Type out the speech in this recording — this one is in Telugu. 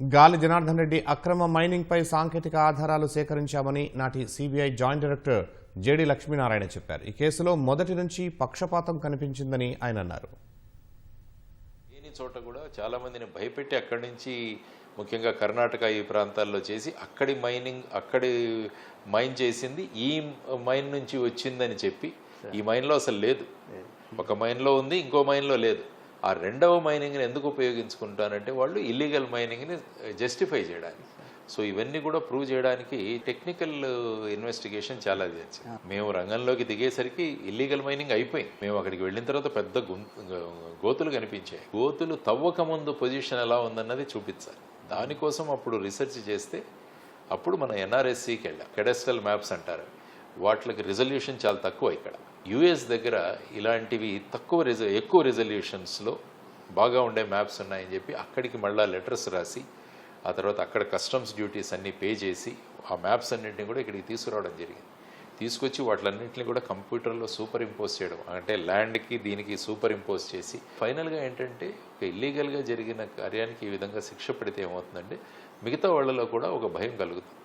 గాలి జనార్దన్ రెడ్డి అక్రమ మైనింగ్పై సాంకేతిక ఆధారాలు సేకరించామని నాటి CBI joint director JD Lakshminarayana చెప్పారు. ఈ కేసులో మొదటి నుంచి పక్షపాతం కనిపించిందని ఆయన అన్నారు. లేని చోట కూడా చాలా మందిని భయపెట్టి అక్కడి నుంచి ముఖ్యంగా కర్ణాటక ఈ ప్రాంతాల్లో చేసి అక్కడి మైనింగ్ అక్కడి మైన్ చేసింది. ఈ మైన్ నుంచి వచ్చిందని చెప్పి ఈ మైన్లో అసలు లేదు. ఒక మైన్లో ఉంది ఇంకో మైన్లో లేదు. ఆ రెండవ మైనింగ్ని ఎందుకు ఉపయోగించుకుంటారంటే వాళ్ళు ఇల్లీగల్ మైనింగ్ని జస్టిఫై చేయడానికి. సో ఇవన్నీ కూడా ప్రూవ్ చేయడానికి టెక్నికల్ ఇన్వెస్టిగేషన్ చాలా చేసి మేము రంగంలోకి దిగేసరికి ఇల్లీగల్ మైనింగ్ అయిపోయింది. మేము అక్కడికి వెళ్ళిన తర్వాత పెద్ద గుంత- గోతులు కనిపించాయి. గోతులు తవ్వక ముందు పొజిషన్ ఎలా ఉందన్నది చూపించాలి. దానికోసం అప్పుడు రీసెర్చ్ చేస్తే అప్పుడు మన ఎన్ఆర్ఎస్సికి వెళ్ళాం. కెడస్ట్రల్ మ్యాప్స్ అంటారు. వాటికి రిజల్యూషన్ చాలా తక్కువ ఇక్కడ. యుఎస్ దగ్గర ఇలాంటివి తక్కువ రిజ ఎక్కువ రిజల్యూషన్స్లో బాగా ఉండే మ్యాప్స్ ఉన్నాయని చెప్పి అక్కడికి మళ్ళీ లెటర్స్ రాసి ఆ తర్వాత అక్కడ కస్టమ్స్ డ్యూటీస్ అన్నీ పే చేసి ఆ మ్యాప్స్ అన్నింటినీ కూడా ఇక్కడికి తీసుకురావడం జరిగింది. తీసుకొచ్చి వాటిలన్నింటినీ కూడా కంప్యూటర్లో సూపర్ ఇంపోజ్ చేయడం అంటే ల్యాండ్కి దీనికి సూపర్ ఇంపోజ్ చేసి ఫైనల్గా ఏంటంటే ఒక ఇల్లీగల్గా జరిగిన కార్యానికి ఈ విధంగా శిక్ష పడితే ఏమవుతుందంటే మిగతా వాళ్ళలో కూడా ఒక భయం కలుగుతుంది.